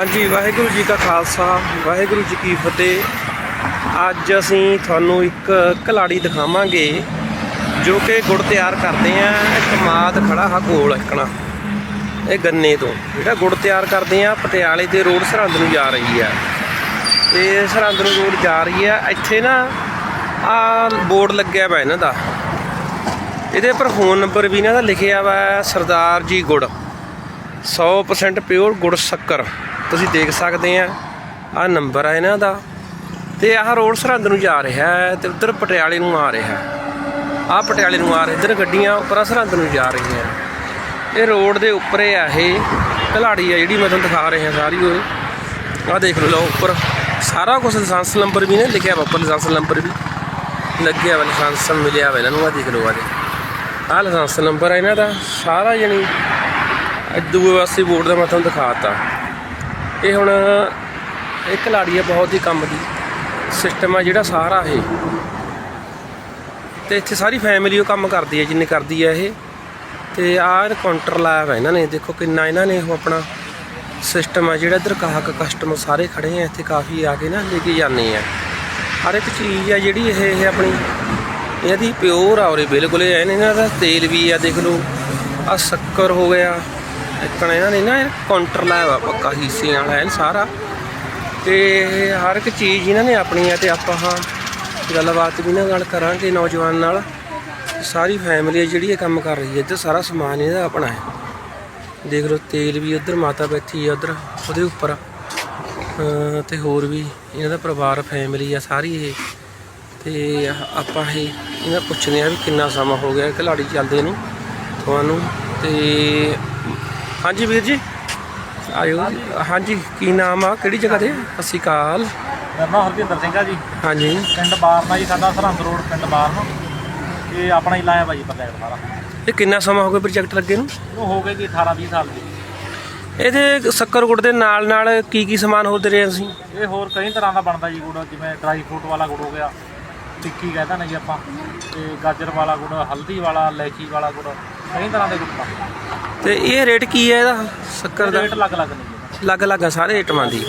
ਹਾਂਜੀ, ਵਾਹਿਗੁਰੂ ਜੀ ਕਾ ਖਾਲਸਾ, ਵਾਹਿਗੁਰੂ ਜੀ ਕੀ ਫਤਿਹ। ਅੱਜ ਅਸੀਂ ਤੁਹਾਨੂੰ ਇੱਕ ਕਲਾੜੀ ਦਿਖਾਵਾਂਗੇ, ਜੋ ਕਿ ਗੁੜ ਤਿਆਰ ਕਰਦੇ ਆ, ਇੱਕ ਮਾਦ ਖੜਾ ਹਾ ਕੋਲ ਇਕਣਾ, ਇਹ ਗੰਨੇ ਤੋਂ। ਜਿਹੜਾ ਗੁੜ ਤਿਆਰ ਕਰਦੇ ਆ, ਪਟਿਆਲੇ ਦੇ ਰੋਡ ਸਰਹੰਦ ਨੂੰ ਜਾ ਰਹੀ ਆ। ਤੇ ਸਰਹੰਦ ਨੂੰ ਰੋਡ ਜਾ ਰਹੀ ਆ, ਇੱਥੇ ਨਾ ਆ ਬੋਰਡ ਲੱਗਿਆ ਵਾ ਇਹਨਾਂ ਦਾ। ਇਹਦੇ ਪਰ ਫੋਨ ਨੰਬਰ ਵੀ ਇਹਨਾਂ ਦਾ ਲਿਖਿਆ ਵਾ, ਸਰਦਾਰ ਜੀ ਗੁੜ। 100% ਪਿਓਰ ਗੁੜ ਸ਼ੱਕਰ। ਤੁਸੀਂ ਦੇਖ ਸਕਦੇ ਆ ਆ ਨੰਬਰ ਆ ਇਹਨਾਂ ਦਾ। ਤੇ ਆਹ ਰੋਡ ਸਰਹੰਦ ਨੂੰ ਜਾ ਰਿਹਾ ਹੈ ਤੇ ਉਧਰ ਪਟਿਆਲੇ ਨੂੰ ਆ ਰਿਹਾ ਆ ਪਟਿਆਲੇ ਨੂੰ ਆ ਰਿਹਾ, ਇੱਧਰ ਗੱਡੀਆਂ ਉੱਪਰ ਸਰਹੰਦ ਨੂੰ ਜਾ ਰਹੀਆਂ। ਇਹ ਰੋਡ ਦੇ ਉੱਪਰ ਆ, ਇਹ ਕਲਾੜੀ ਆ ਜਿਹੜੀ ਮੈਂ ਤੁਹਾਨੂੰ ਦਿਖਾ ਰਿਹਾ ਸਾਰੀ ਉਹ। ਆ ਦੇਖ ਲਓ ਲਓ ਉੱਪਰ। ਸਾਰਾ ਕੁਝ ਲਾਇਸੈਂਸ ਨੰਬਰ ਵੀ ਨੇ, ਲਿਖਿਆ ਵਾ ਉੱਪਰ ਲਾਇਸੈਂਸ ਨੰਬਰ ਵੀ। ਲੱਗਿਆ ਵਾ ਲਾਇਸੈਂਸ ਮਿਲਿਆ ਵਾ ਇਹਨਾਂ ਨੂੰ। ਆ ਦੇਖ ਲਓ ਆ ਦੇ ਆਹ ਲਾਇਸੈਂਸ ਨੰਬਰ ਆ ਇਹਨਾਂ ਦਾ। ਸਾਰਾ ਜਣੀ ਦੂਏ ਪਾਸੇ ਬੋਰਡ ਦਾ ਮੈਂ ਤੁਹਾਨੂੰ ਦਿਖਾਤਾ। ਇਹ ਹੁਣ ਇਹ ਕਲਾੜੀ ਹੈ ਬਹੁਤ ਹੀ ਕੰਮ ਦੀ ਸਿਸਟਮ ਆ ਜਿਹੜਾ ਸਾਰਾ ਇਹ। ਤੇ ਇੱਥੇ ਸਾਰੀ ਫੈਮਿਲੀ ਉਹ ਕੰਮ ਕਰਦੀ ਹੈ ਜਿੰਨੇ ਕਰਦੀ ਹੈ ਇਹ। ਤੇ ਆਹ ਕਾਊਂਟਰ ਲਾਇਆ ਵਾ ਇਹਨਾਂ ਨੇ, ਦੇਖੋ ਕਿੰਨਾ ਇਹਨਾਂ ਨੇ ਉਹ ਆਪਣਾ ਸਿਸਟਮ ਆ ਜਿਹੜਾ ਇੱਧਰ ਗਾਹਕ ਕਸਟਮਰ ਸਾਰੇ ਖੜੇ ਆ, ਇੱਥੇ ਕਾਫੀ ਆ ਕੇ ਨਾ ਲੈ ਕੇ ਜਾਂਦੇ ਆ। ਹਰ ਇੱਕ ਚੀਜ਼ ਆ ਜਿਹੜੀ ਇਹ ਇਹ ਆਪਣੀ, ਇਹਦੀ ਪਿਓਰ ਆ ਉਰੇ, ਬਿਲਕੁਲ ਐ ਇਹਨਾਂ ਦਾ ਤੇਲ ਵੀ ਆ, ਦੇਖ ਲਓ। ਆ ਸ਼ੱਕਰ ਹੋ ਗਿਆ ਇੱਕਣ ਇਹਨਾਂ ਨੇ ਨਾ ਕਾਊਂਟਰ ਲਾਇਆ ਵਾ ਪੱਕਾ ਹੀਸਿਆਂ ਵਾਲਾ ਐਨ ਸਾਰਾ। ਤੇ ਹਰ ਇੱਕ ਚੀਜ਼ ਇਹਨਾਂ ਨੇ ਆਪਣੀ ਆ ਤੇ ਆਪਾਂ ਹਾਂ ਗੱਲਬਾਤ ਵੀ ਨਾਲ ਗੱਲ ਕਰਾਂਗੇ ਨੌਜਵਾਨ ਨਾਲ। ਸਾਰੀ ਫੈਮਿਲੀ ਜਿਹੜੀ ਇਹ ਕੰਮ ਕਰ ਰਹੀ ਹੈ, ਇੱਧਰ ਸਾਰਾ ਸਮਾਨ ਇਹਦਾ ਆਪਣਾ ਹੈ। ਦੇਖ ਲਓ, ਤੇਲ ਵੀ ਉੱਧਰ, ਮਾਤਾ ਬੈਠੀ ਹੈ ਉੱਧਰ, ਉਹਦੇ ਉੱਪਰ। ਅਹ ਤੇ ਹੋਰ ਵੀ ਇਹਨਾਂ ਦਾ ਪਰਿਵਾਰ ਫੈਮਿਲੀ ਆ ਸਾਰੀ ਇਹ। ਤੇ ਆਪਾਂ ਇਹ ਇਹਨਾਂ ਪੁੱਛਦੇ ਆ ਵੀ ਕਿੰਨਾ ਸਮਾਂ ਹੋ ਗਿਆ ਖਿਲਾੜੀ ਚੱਲਦੇ ਨੂੰ ਤੁਹਾਨੂੰ। ਤੇ ਹਾਂਜੀ ਵੀਰ ਜੀ। ਆਇਓ। ਹਾਂਜੀ ਕੀ ਨਾਮ ਆ? ਕਿਹੜੀ ਜਗ੍ਹਾ ਤੇ? ਸ਼੍ਰੀ ਅਕਾਲ। ਮੇਰਾ ਨਾਮ ਹਰਜਿੰਦਰ ਸਿੰਘ ਆ ਜੀ। ਹਾਂਜੀ। ਪਿੰਡ ਬਾਰਨਾ ਜੀ ਸਾਡਾ ਸਰਹੰਦ ਰੋਡ ਪਿੰਡ ਬਾਰਨ ਇਹ ਆਪਣਾ ਹੀ ਲਾਇਆ ਭਾਜੀ ਪ੍ਰੋਜੈਕਟ ਸਾਰਾ। ਇਹ ਕਿੰਨਾ ਸਮਾਂ ਹੋ ਗਿਆ ਪ੍ਰੋਜੈਕਟ ਲੱਗੇ ਨੂੰ? ਉਹ ਹੋ ਗਏ ਜੀ 18 20 ਸਾਲ ਦੀ ਇਹਦੇ ਸ਼ੱਕਰ ਗੁੜ ਦੇ ਨਾਲ ਨਾਲ ਕੀ ਕੀ ਸਮਾਨ ਹੋਦੇ ਰਹੇ ਅਸੀਂ ਇਹ ਹੋਰ ਕਈ ਤਰ੍ਹਾਂ ਦਾ ਬਣਦਾ ਜੀ ਗੁੜ ਜਿਵੇਂ ਡਰਾਈ ਫਰੂਟ ਵਾਲਾ ਗੁੜ ਹੋ ਗਿਆ ਟਿੱਕੀ ਕਹਿੰਦਾ ਨੇ ਜੀ ਆਪਾਂ। ਤੇ ਗਾਜਰ ਵਾਲਾ ਗੁੜ ਹਲਦੀ ਵਾਲਾ ਇਲਾਇਚੀ ਵਾਲਾ ਗੁੜ ਕਈ ਤਰ੍ਹਾਂ ਦੇ ਗੁੜ ਬਣਦੇ। ਤੇ ਇਹ ਰੇਟ ਕੀ ਹੈ ਇਹਦਾ? ਸ਼ੱਕਰ ਦਾ? ਰੇਟ ਅਲੱਗ ਅਲੱਗ ਨੇ ਜੀ। ਅਲੱਗ ਅਲੱਗ ਆ ਸਾਰੇ ਆਈਟਮਾਂ ਦੀ।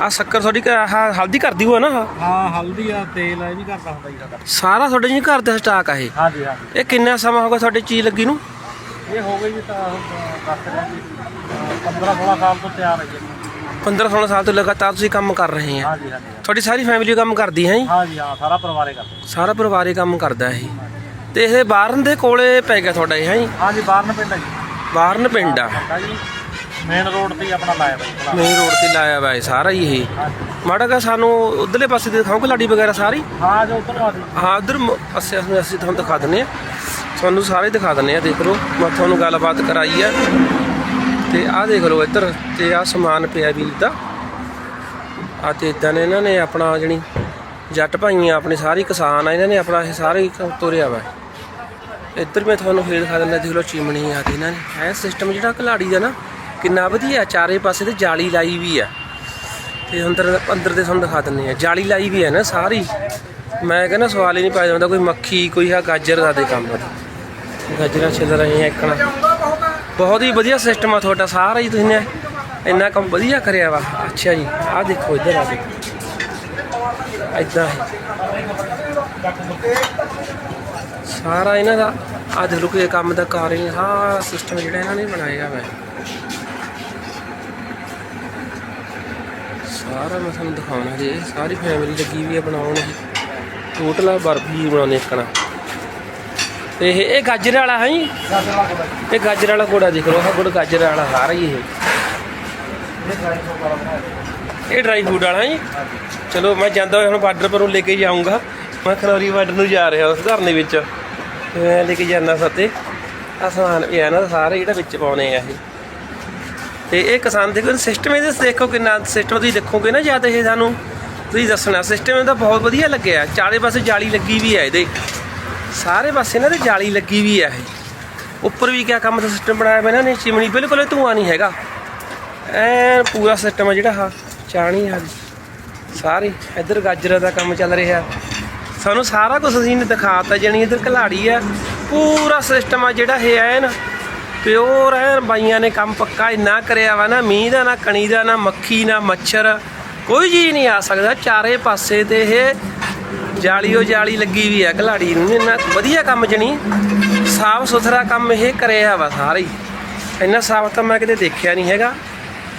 ਆ ਸ਼ੱਕਰ ਤੁਹਾਡੀ ਆਹ ਹਲਦੀ ਕਰਦੀ ਹੋਆ ਨਾ ਆਹ? ਹਾਂ ਹਲਦੀ ਆ ਤੇਲ ਆ ਇਹ ਵੀ ਕਰਦਾ ਹੁੰਦਾ ਜੀ ਸਾਡਾ। ਸਾਰਾ ਤੁਹਾਡੇ ਜੀ ਘਰ ਦਾ ਸਟਾਕ ਆ ਇਹ? ਹਾਂਜੀ ਹਾਂਜੀ। ਇਹ ਕਿੰਨਾ ਸਮਾਂ ਹੋ ਗਿਆ ਤੁਹਾਡੇ ਚੀਜ਼ ਲੱਗੀ ਨੂੰ? ਇਹ ਹੋ ਗਈ ਜੀ ਤਾਂ ਦੱਸ ਰਿਹਾ ਜੀ। 15 16 ਸਾਲ ਤੋਂ ਤਿਆਰ ਹੈ ਜੀ। 15 16 ਸਾਲ ਤੋਂ ਲਗਾਤਾਰ ਤੁਸੀਂ ਕੰਮ ਕਰ ਰਹੇ ਆ। ਹਾਂਜੀ ਹਾਂਜੀ। ਤੁਹਾਡੀ ਸਾਰੀ ਫੈਮਿਲੀ ਕੰਮ ਕਰਦੀ ਹੈ ਜੀ? ਹਾਂਜੀ ਹਾਂ ਸਾਰਾ ਪਰਿਵਾਰ ਹੀ ਕਰਦਾ। ਸਾਰਾ ਪਰਿਵਾਰ ਹੀ ਕੰਮ ਕਰਦਾ ਇਹ। ਤੇ ਇਹ ਬਾਰਨ ਦੇ ਕੋਲੇ ਪੈ ਗਿਆ ਤੁਹਾਡਾ ਇਹ ਹੈ ਜੀ? ਹਾਂਜੀ ਬਾਰਨ ਪਿੰਡ ਹੈ ਜੀ। ਬਾਰਨ ਪਿੰਡ ਆ। ਜੀ। ਮੇਨ ਰੋਡ ਤੇ ਹੀ ਆਪਣਾ ਲਾਇਆ ਬਾਈ। ਮੇਨ ਰੋਡ ਤੇ ਲਾਇਆ ਵਾ ਇਹ ਸਾਰਾ ਹੀ ਇਹ। ਮਾੜਾ ਕਾ ਸਾਨੂੰ ਉਧਰਲੇ ਪਾਸੇ ਦੇ ਦਿਖਾਓਗੇ ਲਾਡੀ ਵਗੈਰਾ ਸਾਰੀ। ਹਾਂ ਜੋ ਉੱਧਰ ਆ ਜੀ। ਹਾਂ ਉਧਰ ਅਸੀਂ ਅਸੀਂ ਅਸੀਂ ਤੁਹਾਨੂੰ ਦਿਖਾ ਦਿੰਨੇ ਆ ਤੁਹਾਨੂੰ ਸਾਰੇ ਦਿਖਾ ਦਿੰਨੇ ਆ ਦੇਖ ਲਓ। ਮੈਂ ਤੁਹਾਨੂੰ ਗੱਲਬਾਤ ਕਰਾਈ ਆ। ਤੇ ਆਹ ਦੇਖ ਲਓ ਇੱਧਰ ਤੇ ਆਹ ਸਮਾਨ ਪਿਆ ਵੀਰ ਦਾ। ਆ ਤੇ ਇਦਾਂ ਨੇ ਇਹਨਾਂ ਨੇ ਆਪਣਾ ਜਣੀ ਜੱਟ ਭਾਈਆਂ ਆਪਣੇ ਸਾਰੇ ਕਿਸਾਨ ਆ ਇਹਨਾਂ ਨੇ ਆਪਣਾ ਇਹ ਸਾਰੇ ਤੋਰਿਆ ਵਾ। ਇੱਧਰ ਮੈਂ ਤੁਹਾਨੂੰ ਫੇਰ ਦਿਖਾ ਦਿੰਦਾ, ਦੇਖ ਲਓ ਚਿਮਣੀ ਆ ਤੇ ਇਹਨਾਂ ਨੇ। ਇਹ ਸਿਸਟਮ ਜਿਹੜਾ ਕਲਾੜੀ ਦਾ ਨਾ, ਕਿੰਨਾ ਵਧੀਆ ਚਾਰੇ ਪਾਸੇ ਤੇ ਜਾਲੀ ਲਾਈ ਵੀ ਆ ਤੇ ਅੰਦਰ ਅੰਦਰ ਦੇ ਤੁਹਾਨੂੰ ਦਿਖਾ ਦਿੰਦੇ ਆ ਜਾਲੀ ਲਾਈ ਵੀ ਹੈ ਨਾ ਸਾਰੀ। ਮੈਂ ਕਹਿੰਦਾ ਸਵਾਲ ਹੀ ਨਹੀਂ ਪਾਇਆ ਜਾਂਦਾ, ਕੋਈ ਮੱਖੀ, ਕੋਈ ਆ ਗਾਜਰ ਦਾ ਦੇ ਕੰਮ। ਗਾਜਰਾਂ ਛਿੱਲ ਰਹੇ ਆ ਇੱਕਣਾ ਬਹੁਤ ਹੀ ਵਧੀਆ ਸਿਸਟਮ ਆ ਤੁਹਾਡਾ, ਸਾਰਾ ਹੀ ਤੁਸੀਂ ਨੇ ਇੰਨਾ ਕੰਮ ਵਧੀਆ ਕਰਿਆ ਵਾ। ਅੱਛਾ ਜੀ, ਆਹ ਦੇਖੋ ਇੱਧਰ ਆ ਦੇਖੋ ਐਦਾਂ ਸਾਰਾ ਇਹਨਾਂ ਦਾ ਅੱਜ ਰੁਕੇ ਕੰਮ ਦਾ ਕਰ ਰਹੇ ਹਾਂ। ਸਿਸਟਮ ਜਿਹੜਾ ਇਹਨਾਂ ਨੇ ਬਣਾਇਆ ਵਾ ਸਾਰਾ ਮੈਂ ਤੁਹਾਨੂੰ ਦਿਖਾਉਣਾ ਜੀ। ਸਾਰੀ ਫੈਮਿਲੀ ਲੱਗੀ ਵੀ ਹੈ ਬਣਾਉਣ ਇਹ ਟੋਟਲ ਆ ਬਰਫੀ ਬਣਾਉਣੇ ਇੱਕਣਾ ਤੇ ਇਹ ਇਹ ਗਾਜਰ ਵਾਲਾ ਹੈ ਜੀ? ਇਹ ਗਾਜਰ ਵਾਲਾ ਕੋੜਾ ਦੇਖ ਲਓ। ਆਹ ਗੁੜ ਗਾਜਰ ਵਾਲਾ ਸਾਰਾ ਹੀ ਇਹ। ਇਹ ਡਰਾਈ ਫੂਡ ਵਾਲਾ ਜੀ। ਚਲੋ ਮੈਂ ਜਾਂਦਾ ਹੋਇਆ ਹੁਣ ਬਾਰਡਰ ਪਰੋਂ ਲੈ ਕੇ ਜਾਊਂਗਾ। ਮੈਂ ਖਨੌਰੀ ਬਾਰਡਰ ਨੂੰ ਜਾ ਰਿਹਾ ਉਸ ਘਰ ਦੇ ਵਿੱਚ। ਮੈਂ ਲੈ ਕੇ ਜਾਣਾ ਸਤੇ। ਆ ਸਮਾਨ ਇਹ ਨਾ, ਸਾਰੇ ਜਿਹੜਾ ਵਿੱਚ ਪਾਉਣੇ ਆ ਇਹ। ਤੇ ਇਹ ਕਿਸਾਨ ਦੇਖੋ ਸਿਸਟਮ ਇਹਦੇ ਦੇਖੋ ਕਿੰਨਾ ਸਿਸਟਮ ਤੁਸੀਂ ਦੇਖੋਗੇ ਨਾ ਜਦ ਇਹ ਸਾਨੂੰ ਤੁਸੀਂ ਦੱਸਣਾ। ਸਿਸਟਮ ਇਹਦਾ ਬਹੁਤ ਵਧੀਆ ਲੱਗਿਆ। ਚਾਰੇ ਪਾਸੇ ਜਾਲੀ ਲੱਗੀ ਵੀ ਹੈ ਇਹਦੇ। ਸਾਰੇ ਪਾਸੇ ਨਾ ਤੇ ਜਾਲੀ ਲੱਗੀ ਵੀ ਹੈ ਇਹ। ਉੱਪਰ ਵੀ ਕਿਆ ਕੰਮ ਦਾ ਸਿਸਟਮ ਬਣਾਇਆ ਹੋਇਆ ਇਹਨਾਂ ਨੇ ਚਿਮਣੀ ਬਿਲਕੁਲ ਇਹ ਧੂਆਂ ਨਹੀਂ ਹੈਗਾ। ਐ ਪੂਰਾ ਸਿਸਟਮ ਹੈ ਜਿਹੜਾ ਆ ਚਾਣੀ ਆ। ਸਾਰੇ, ਇੱਧਰ ਗਾਜਰਾਂ ਦਾ ਕੰਮ ਚੱਲ ਰਿਹਾ। ਸਾਨੂੰ ਸਾਰਾ ਕੁਝ ਅਸੀਂ ਨੇ ਦਿਖਾਤਾ, ਜਾਣੀ ਇੱਧਰ ਘਲਾੜੀ ਆ, ਪੂਰਾ ਸਿਸਟਮ ਆ ਜਿਹੜਾ ਇਹ ਐਨ ਪਿਓਰ ਐ ਬਾਈਆਂ ਨੇ ਕੰਮ ਪੱਕਾ ਇੰਨਾ ਕਰਿਆ ਵਾ ਨਾ, ਮੀਂਹ ਦਾ ਨਾ, ਕਣੀ ਦਾ ਨਾ, ਮੱਖੀ ਨਾ, ਮੱਛਰ, ਕੋਈ ਚੀਜ਼ ਨਹੀਂ ਆ ਸਕਦਾ, ਚਾਰੇ ਪਾਸੇ ਤੇ ਇਹ ਜਾਲੀਓ ਜਾਲੀ ਲੱਗੀ ਵੀ ਆ ਘਲਾੜੀ ਨੂੰ, ਇੰਨਾ ਵਧੀਆ ਕੰਮ ਜਣੀ, ਸਾਫ਼ ਸੁਥਰਾ ਕੰਮ ਇਹ ਕਰਿਆ ਵਾ ਸਾਰਾ ਹੀ। ਇੰਨਾ ਸਾਫ਼ ਤਾਂ ਮੈਂ ਕਿਤੇ ਦੇਖਿਆ ਨਹੀਂ ਹੈਗਾ।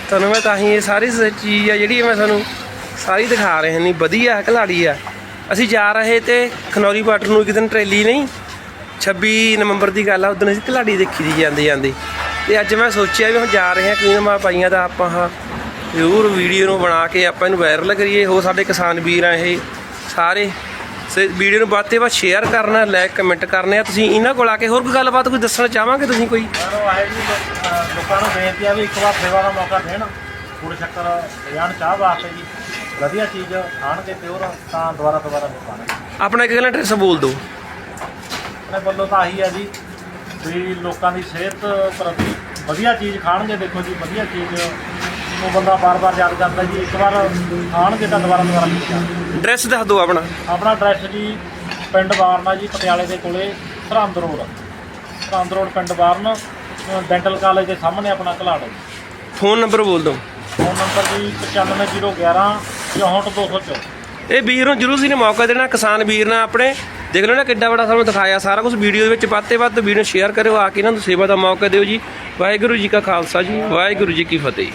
ਤੁਹਾਨੂੰ ਮੈਂ ਤਾਂ ਹੀ ਇਹ ਸਾਰੀ ਸ- ਚੀਜ਼ ਆ ਜਿਹੜੀ ਮੈਂ ਤੁਹਾਨੂੰ ਸਾਰੀ ਦਿਖਾ ਰਹੇ ਨਹੀਂ ਵਧੀਆ ਘਲਾੜੀ ਆ। ਅਸੀਂ ਜਾ ਰਹੇ ਤੇ ਖਨੌਰੀ ਬਾਰਡਰ ਨੂੰ ਇੱਕ ਦਿਨ ਟਰੇਲੀ ਨਹੀਂ 26 ਨਵੰਬਰ ਦੀ ਗੱਲ ਆ ਉਦੋਂ ਅਸੀਂ ਘਲਾੜੀ ਦੇਖੀ ਦੀ ਜਾਂਦੇ ਜਾਂਦੇ। ਤੇ ਅੱਜ ਮੈਂ ਸੋਚਿਆ ਵੀ ਹੁਣ ਜਾ ਰਹੇ ਹਾਂ ਕਿਉਂ ਮਾ ਪਾਈਆਂ ਦਾ ਆਪਾਂ ਹਾਂ ਜ਼ਰੂਰ ਵੀਡੀਓ ਨੂੰ ਬਣਾ ਕੇ ਆਪਾਂ ਇਹਨੂੰ ਵਾਇਰਲ ਕਰੀਏ ਹੋ ਸਾਡੇ ਕਿਸਾਨ ਵੀਰ ਆ ਇਹ, ਸਾਰੇ। ਸੇ ਵੀਡੀਓ ਨੂੰ ਵੱਧ ਤੇ ਵੱਧ ਸ਼ੇਅਰ ਕਰਨਾ ਲਾਈਕ ਕਮੈਂਟ ਕਰਨੇ ਆ। ਤੁਸੀਂ ਇਹਨਾਂ ਕੋਲ ਆ ਕੇ ਹੋਰ ਕੋਈ ਗੱਲਬਾਤ ਕੋਈ ਦੱਸਣਾ ਚਾਹਾਂਗੇ ਤੁਸੀਂ ਕੋਈ? ਲੋਕਾਂ ਨੂੰ ਬੇਨਤੀ ਆ ਵੀ ਇੱਕ ਵਾਰ ਸੇਵਾ ਦਾ ਮੌਕਾ ਦੇਣ। ਗੁੜ ਸ਼ੱਕਰ ਜਾਣ ਚਾਹ ਵਾਸਤੇ ਜੀ। ਵਧੀਆ ਚੀਜ਼ ਖਾਣਗੇ ਪਿਓਰ ਤਾਂ ਦੁਬਾਰਾ ਦੁਬਾਰਾ ਖਾਣਗੇ ਆਪਣਾ ਇੱਕ ਗੱਲ ਐਡਰੈਸ ਬੋਲ ਦਿਓ। ਆਪਣੇ ਵੱਲੋਂ ਤਾਂ ਆਹੀ ਆ ਜੀ ਵੀ ਲੋਕਾਂ ਦੀ ਸਿਹਤ ਪ੍ਰਤੀ ਵਧੀਆ ਚੀਜ਼ ਖਾਣਗੇ ਦੇਖੋ ਜੀ ਵਧੀਆ ਚੀਜ਼। ਉਹ ਬੰਦਾ ਬਾਰ-ਬਾਰ ਯਾਦ ਕਰਦਾ ਜੀ ਇੱਕ ਵਾਰ ਖਾਣਗੇ ਤਾਂ ਦੁਬਾਰਾ ਦੁਬਾਰਾ ਖਾਣਗੇ ਐਡਰੈਸ ਦੱਸ ਦਿਓ ਆਪਣਾ। ਆਪਣਾ ਐਡਰੈਸ ਜੀ ਪਿੰਡ ਬਾਰਨਾ ਜੀ ਪਟਿਆਲੇ ਦੇ ਕੋਲੇ ਸਰਹੰਦ ਰੋਡ। ਸਰਹੰਦ ਰੋਡ ਪਿੰਡ ਬਾਰਨ ਡੈਂਟਲ ਕਾਲਜ ਦੇ ਸਾਹਮਣੇ ਆਪਣਾ ਘਲਾੜ ਜੀ। ਫੋਨ ਨੰਬਰ ਬੋਲ ਦਿਓ। ਫੋਨ ਨੰਬਰ ਜੀ 95011 64204 ਇਹ ਵੀਰ ਨੂੰ ਜਰੂਰ ਸੀ ਨੇ ਮੌਕਾ ਦੇਣਾ, ਕਿਸਾਨ ਵੀਰ ਨਾਲ ਆਪਣੇ। ਦੇਖ ਲਓ ਨਾ ਕਿੱਡਾ ਵੱਡਾ ਸਾਨੂੰ ਦਿਖਾਇਆ, ਸਾਰਾ ਕੁਝ ਵੀਡੀਓ ਦੇ ਵਿੱਚ ਵੱਧ ਤੇ ਵੱਧ ਵੀਡੀਓ ਸ਼ੇਅਰ ਕਰਿਓ, ਆ ਕੇ ਇਹਨਾਂ ਨੂੰ ਸੇਵਾ ਦਾ ਮੌਕਾ ਦਿਓ ਜੀ। ਵਾਹਿਗੁਰੂ ਜੀ ਕਾ ਖਾਲਸਾ ਜੀ, ਵਾਹਿਗੁਰੂ ਜੀ ਕੀ ਫਤਿਹ।